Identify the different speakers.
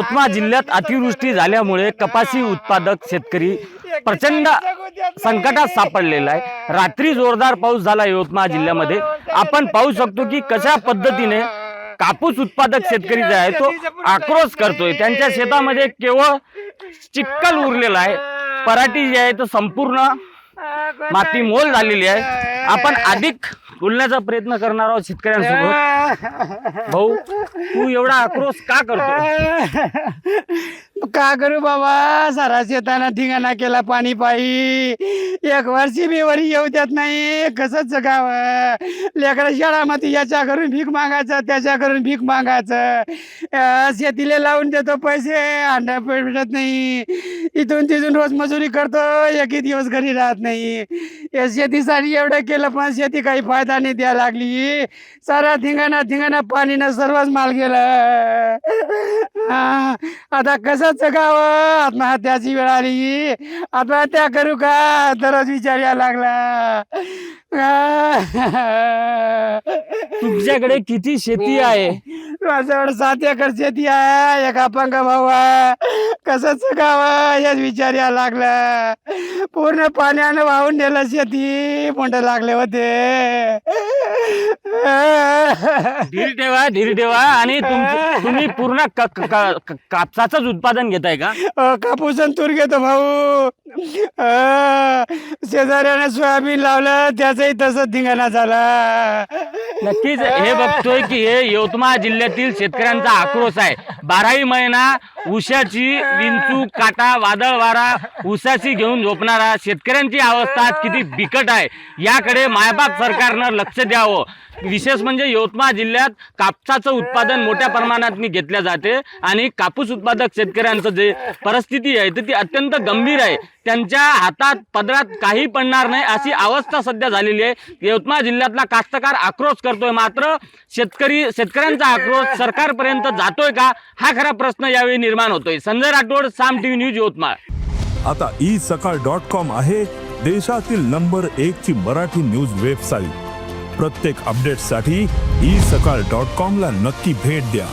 Speaker 1: यवतमाळ जिल्ह्यात अतिवृष्टी झाल्यामुळे कपाशी उत्पादक शेतकरी प्रचंड संकटात सापडलेला आहे. रात्री जोरदार पाऊस झाला यवतमाळ जिल्ह्यामध्ये. आपण पाहू शकतो की कशा पद्धतीने कापूस उत्पादक शेतकरी जे आहे तो आक्रोश करतोय. त्यांच्या शेतामध्ये केवळ चिक्कल उरलेला आहे. पराठी जी आहे तो संपूर्ण माती मोल झालेली आहे. आपण अधिक बोलण्याचा प्रयत्न करणार आहोत शेतकऱ्यांसोबत. भाऊ तू एवढा आक्रोश का करतो
Speaker 2: का करू बाबा? सारा शेताना ठिकाणा केला पाणी पायी एक वर्षी मी वरी येऊ देत नाही. कसंच गाव? लेकडा शाळामध्ये याच्या करून भीक मागायचं त्याच्या करून भीक मागायचं. शेतीला लावून देतो पैसे अंडा भेटत नाही. इथून तिथून रोज मजुरी करतो एकही दिवस घरी राहत नाही. या शेतीसाठी एवढं केलं पण शेती काही फायदा नाही द्यायला लागली. सारा धिंगाणा धिंगाणा पाणीनं सर्वच माल गेलं. आता कसंच गाव आत्महत्याची वेळ आली. आत्महत्या करू का? तरच विचार यायला लागला.
Speaker 1: तुमच्याकडे किती शेती आहे?
Speaker 2: माझ्याकडे सात एकर शेती आहे. एक अपंग भाऊ आहे. कसंच गाव याच विचार यायला लागला. पूर्ण पाण्यानं वाहून नेलं शेती. मोंड लागले होते.
Speaker 1: धीर ठेवा धीर ठेवा आणि तुम्ही पूर्ण क- क- क- कापसाचंच उत्पादन घेताय का?
Speaker 2: अ, कापूस आणि तूर घेतो भाऊ. अ, शेजाऱ्याने सोयाबीन लावलं त्याचंही तसंच धिंगाणा झाला.
Speaker 1: नक्कीच हे बघतोय की हे यवतमाळ जिल्ह्यातील शेतकऱ्यांचा आक्रोश आहे. बाराही महिना उशाची विंचू काटा वादळ वारा उसाशी घेऊन झोपणारा शेतकऱ्यांची अवस्था आज किती बिकट आहे? याकडे मायबाप सरकारनं लक्ष द्यावं. विशेष म्हणजे यवतमाळ जिल्ह्यात कापसाचं उत्पादन मोठ्या प्रमाणात घेतल्या जाते आणि कापूस उत्पादक शेतकऱ्यांचं जे परिस्थिती आहे तर ती अत्यंत गंभीर आहे. त्यांच्या हातात पदरात काही पडणार नाही अशी अवस्था सध्या झालेली आहे. यवतमाळ जिल्ह्यातला कास्तकार आक्रोश करतोय मात्र शेतकरी शेतकऱ्यांचा आक्रोश सरकारपर्यंत जातोय का? हा खरा प्रश्न यावेळी निर्माण होतोय. Sanjay Rathod Saam TV news Yavatmal.
Speaker 3: आता ई सकाळ डॉट कॉम आहे देशातील नंबर एक ची मराठी न्यूज वेबसाईट. प्रत्येक अपडेटसाठी ई सकाळ डॉट कॉम ला नक्की भेट द्या.